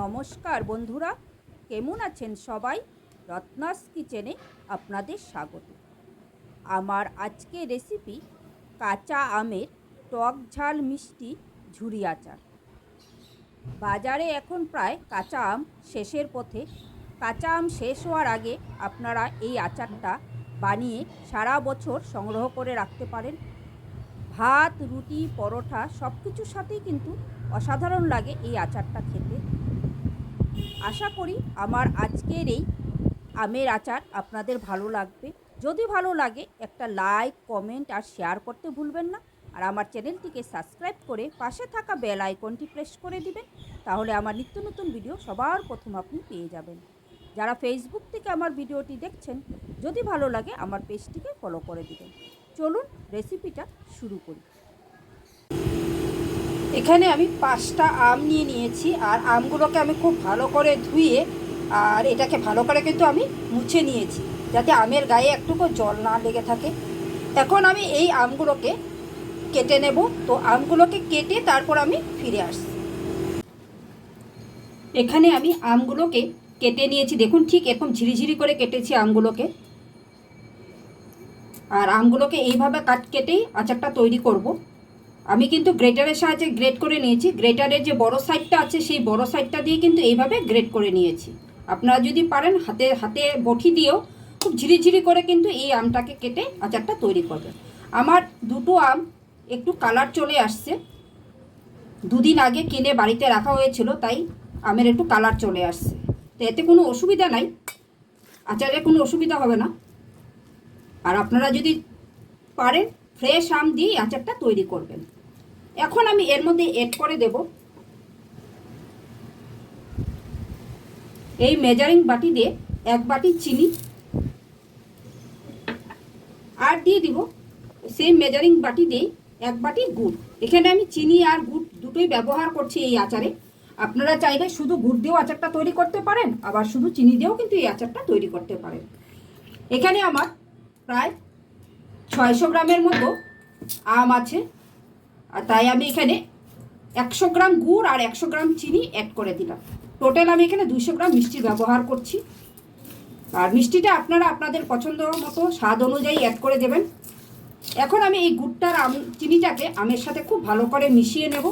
নমস্কার বন্ধুরা, কেমন আছেন সবাই? রত্নাস কিচেনে আপনাদের স্বাগত। আমার আজকে রেসিপি কাঁচা আমের টক ঝাল মিষ্টি ঝুরি আচার। বাজারে এখন প্রায় কাঁচা আম শেষের পথে। কাঁচা আম শেষ হওয়ার আগে আপনারা এই আচারটা বানিয়ে সারা বছর সংগ্রহ করে রাখতে পারেন। ভাত, রুটি, পরোটা সব কিছুর সাথেই কিন্তু অসাধারণ লাগে এই আচারটা খেতে। আশা করি আমার আজকের এই আমের আচার আপনাদের ভালো লাগবে। যদি ভালো লাগে, একটা লাইক কমেন্ট আর শেয়ার করতে ভুলবেন না। আর আমার চ্যানেলটিকে সাবস্ক্রাইব করে পাশে থাকা বেল আইকনটি প্রেস করে দিবেন। তাহলে আমার নিত্য নতুন ভিডিও সবার প্রথম আপনি পেয়ে যাবেন। যারা ফেসবুক থেকে আমার ভিডিওটি দেখছেন, যদি ভালো লাগে, আমার পেজটিকে ফলো করে দিবেন। চলুন রেসিপিটা শুরু করি। এখানে আমি পাঁচটা আম নিয়ে নিয়েছি, আর আমগুলোকে আমি খুব ভালো করে ধুয়ে, আর এটাকে ভালো করে কিন্তু আমি মুছে নিয়েছি, যাতে আমের গায়ে একটুকু জল না লেগে থাকে। এখন আমি এই আমগুলোকে কেটে নেব। তো আমগুলোকে কেটে তারপর আমি ফিরে আসছি। এখানে আমি আমগুলোকে কেটে নিয়েছি। দেখুন, ঠিক এরকম ঝিরিঝিরি করে কেটেছি আমগুলোকে। আর আমগুলোকে এইভাবে কাট কেটেই আচারটা তৈরি করব। আমি কিন্তু গ্রেটারের সাহায্যে গ্রেট করে নিয়েছি। গ্রেটারের যে বড় সাইডটা আছে, সেই বড় সাইডটা দিয়ে কিন্তু এইভাবে গ্রেট করে নিয়েছি। আপনারা যদি পারেন, হাতে হাতে বটি দিয়েও খুব ঝিরিঝিরি করে কিন্তু এই আমটাকে কেটে আচারটা তৈরি করবেন। আমার দুটো আম একটু কালার চলে আসছে। দুদিন আগে কিনে বাড়িতে রাখা হয়েছিল, তাই আমের একটু কালার চলে আসছে। তো এতে কোনো অসুবিধা নাই। আচারে কোনো অসুবিধা হবে না। আর আপনারা যদি পারেন ফ্রেশ আম দিয়ে আচারটা তৈরি করবেন। এখন আমি এর মধ্যে এড করে দেব এই মেজারিং বাটি দিয়ে এক বাটি চিনি। আর দিয়ে দিব সেই মেজারিং বাটি দিয়ে এক বাটি গুড়। এখানে আমি চিনি আর গুড় দুটোই ব্যবহার করছি এই আচারে। আপনারা চাইলে শুধু গুড় দিয়েও আচারটা তৈরি করতে পারেন, আবার শুধু চিনি দিয়েও কিন্তু এই আচারটা তৈরি করতে পারেন। এখানে আমার প্রায় ছয়শো গ্রামের মতো আম আছে। আর তাই আমি এখানে একশো গ্রাম গুড় আর একশো গ্রাম চিনি অ্যাড করে দিলাম। টোটাল আমি এখানে দুশো গ্রাম মিষ্টি ব্যবহার করছি। আর মিষ্টিটা আপনারা আপনাদের পছন্দ মতো স্বাদ অনুযায়ী অ্যাড করে দেবেন। এখন আমি এই গুড়টার আম, চিনিটাকে আমের সাথে খুব ভালো করে মিশিয়ে নেব।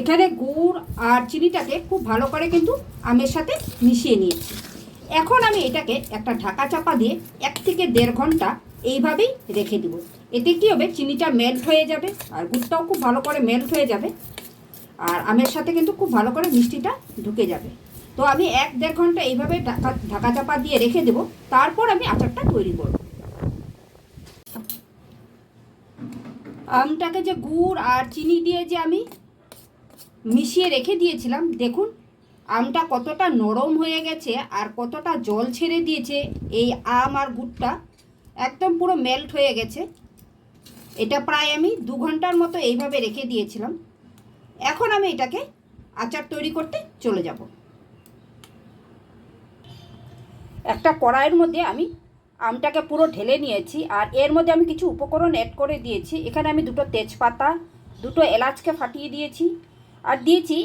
এখানে গুড় আর চিনিটাকে খুব ভালো করে কিন্তু আমের সাথে মিশিয়ে নিয়েছি। এখন আমি এটাকে একটা ঢাকা চাপা দিয়ে এক থেকে দেড় ঘণ্টা এইভাবেই রেখে দিব। এতে কী হবে? চিনিটা মেল্ট হয়ে যাবে আর গুড়টাও খুব ভালো করে মেল্ট হয়ে যাবে আর আমের সাথে কিন্তু খুব ভালো করে মিষ্টিটা ঢুকে যাবে। তো আমি এক দেড় ঘণ্টা এইভাবে ঢাকা ঢাকা চাপা দিয়ে রেখে দেব। তারপর আমি আচারটা তৈরি করব। আমটাকে যে গুড় আর চিনি দিয়ে যে আমি মিশিয়ে রেখে দিয়েছিলাম। দেখুন, আমটা কতটা নরম হয়ে গেছে আর কতটা জল ছেড়ে দিয়েছে এই আম আর গুড়টা। একদম পুরো মেল্ট হয়ে গেছে। এটা প্রায় আমি দু ঘণ্টার মতো এইভাবে রেখে দিয়েছিলাম। এখন আমি এটাকে আচার তৈরি করতে চলে যাব। একটা কড়াইয়ের মধ্যে আমি আমটাকে পুরো ঢেলে নিয়েছি আর এর মধ্যে আমি কিছু উপকরণ অ্যাড করে দিয়েছি। এখানে আমি দুটো তেজপাতা, দুটো এলাচকে ফাটিয়ে দিয়েছি। আর দিয়েছি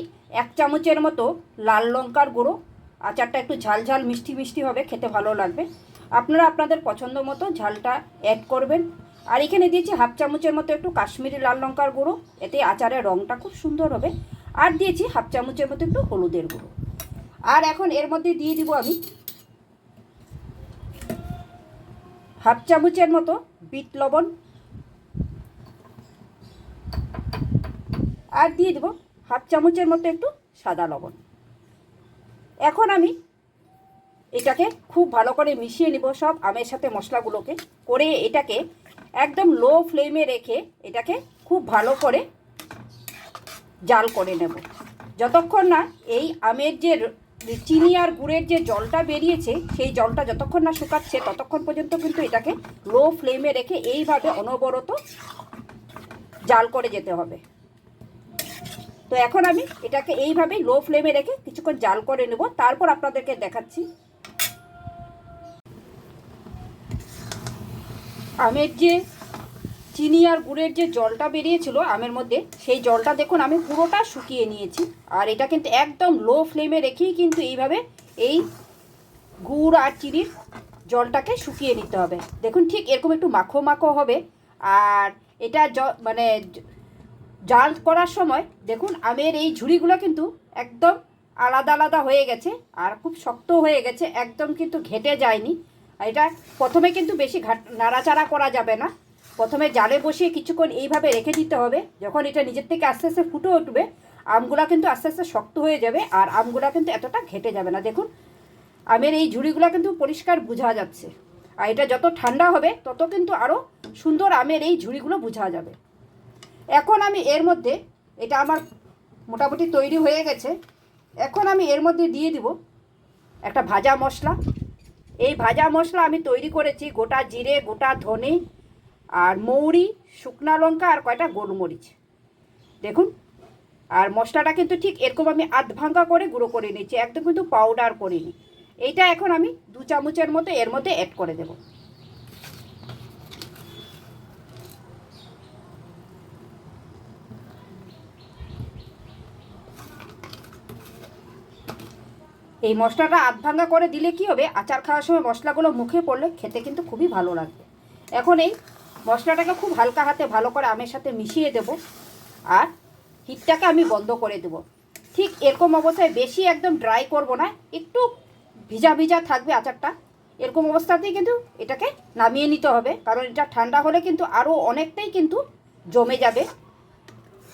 এক চামচের মতো লাল লঙ্কার গুঁড়ো। আচারটা একটু ঝাল ঝাল, মিষ্টি মিষ্টি হবে, খেতে ভালো লাগবে। আপনারা আপনাদের পছন্দ মতো ঝালটা অ্যাড করবেন। আর এখানে দিয়েছি হাফ চামচের মতো একটু কাশ্মীরি লাল লঙ্কার গুঁড়ো, এতে আচারের রঙটা খুব সুন্দর হবে। আর দিয়েছি হাফ চামচের মতো একটু হলুদের গুঁড়ো। আর এখন এর মধ্যে দিয়ে দিব আমি হাফ চামচের মতো বিট লবণ। আর দিয়ে দেবো হাফ চামচের মতো একটু সাদা লবণ। এখন আমি এটাকে খুব ভালো করে মিশিয়ে নিব সব আমের সাথে মশলাগুলোকে করে এটাকে একদম লো ফ্লেমে রেখে এটাকে খুব ভালো করে জাল করে নেব। যতক্ষণ না এই আমের যে চিনি আর গুড়ের যে জলটা বেরিয়েছে, সেই জলটা যতক্ষণ না শুকাচ্ছে ততক্ষণ পর্যন্ত কিন্তু এটাকে লো ফ্লেমে রেখে এইভাবে অনবরত জাল করে যেতে হবে। তো এখন আমি এটাকে এইভাবে লো ফ্লেমে রেখে কিছুক্ষণ জাল করে নেব। তারপর আপনাদেরকে দেখাচ্ছি। আমের যে চিনি আর গুড়ের যে জলটা বেরিয়েছিল আমের মধ্যে, সেই জলটা দেখুন আমি পুরোটা শুকিয়ে নিয়েছি। আর এটা কিন্তু একদম লো ফ্লেমে রেখেই কিন্তু এইভাবে এই গুড় আর চিনির জলটাকে শুকিয়ে নিতে হবে। দেখুন ঠিক এরকম একটু মাখো মাখো হবে। আর এটা মানে জাল করার সময় দেখুন, আমের এই ঝুড়িগুলো কিন্তু একদম আলাদা আলাদা হয়ে গেছে আর খুব শক্ত হয়ে গেছে, একদম কিন্তু ঘেটে যায়নি। এটা প্রথমে কিন্তু বেশি ঘাট নাড়াচাড়া করা যাবে না। প্রথমে জালে বসিয়ে কিছুক্ষণ এইভাবে রেখে দিতে হবে। যখন এটা নিজের থেকে আস্তে আস্তে ফুটে উঠবে, আমগুলা কিন্তু আস্তে আস্তে শক্ত হয়ে যাবে আর আমগুলা কিন্তু এতটা ঘেটে যাবে না। দেখুন, আমের এই ঝুড়িগুলো কিন্তু পরিষ্কার বোঝা যাচ্ছে। আর এটা যত ঠান্ডা হবে, তত কিন্তু আরও সুন্দর আমের এই ঝুড়িগুলো বোঝা যাবে। এখন আমি এর মধ্যে, এটা আমার মোটামুটি তৈরি হয়ে গেছে, এখন আমি এর মধ্যে দিয়ে দিব একটা ভাজা মশলা। এই ভাজা মশলা আমি তৈরি করেছি গোটা জিরে, গোটা ধনে আর মৌরি, শুকনা লঙ্কা আর কয়টা গোলমরিচ। দেখুন, আর মশলাটা কিন্তু ঠিক এরকম আমি আধ ভাঙ্গা করে গুঁড়ো করে নিচ্ছি একদম কিন্তু পাউডার করিনি। এইটা এখন আমি দু চামচের মতো এর মধ্যে অ্যাড করে দেব। এই মশলাটা আধ ভাঙ্গা করে দিলে কি হবে? আচার খাওয়ার সময় মশলাগুলো মুখে পড়লে খেতে কিন্তু খুবই ভালো লাগবে। এখন এই মশলাটাকে খুব হালকা হাতে ভালো করে আমের সাথে মিশিয়ে দেব আর হিটটাকে আমি বন্ধ করে দেব। ঠিক এরকম অবস্থায় বেশি একদম ড্রাই করব না, একটু ভিজা ভিজা থাকবে আচারটা। এরকম অবস্থাতেই কিন্তু এটাকে নামিয়ে নিতে হবে, কারণ এটা ঠান্ডা হলে কিন্তু আরও অনেকটাই কিন্তু জমে যাবে।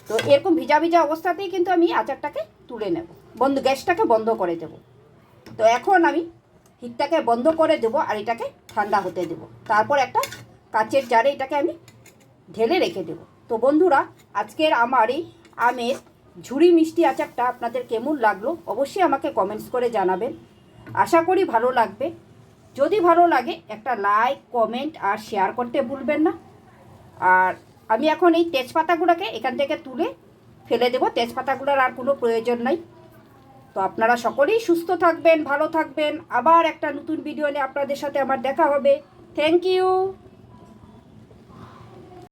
তো এরকম ভিজা ভিজা অবস্থাতেই কিন্তু আমি আচারটাকে তুলে নেব। বন্ধ গ্যাসটাকে বন্ধ করে দেব। তো এখন আমি হিটটাকে বন্ধ করে দেবো আর এটাকে ঠান্ডা হতে দেব। তারপর একটা কাচের জারে এটাকে আমি ঢেলে রেখে দেব। তো বন্ধুরা, আজকের আমার এই আমের ঝুড়ি মিষ্টি আচারটা আপনাদের কেমন লাগল অবশ্যই আমাকে কমেন্টস করে জানাবেন। আশা করি ভালো লাগবে। যদি ভালো লাগে, একটা লাইক কমেন্ট আর শেয়ার করতে ভুলবেন না। আর আমি এখন এই তেজপাতাগুলোকে এখান থেকে তুলে ফেলে দেবো। তেজপাতাগুলোর আর কোনো প্রয়োজন নাই। তো আপনারা সকলেই সুস্থ থাকবেন, ভালো থাকবেন। আবার একটা নতুন ভিডিও নিয়ে আপনাদের সাথে আমার দেখা হবে। Thank you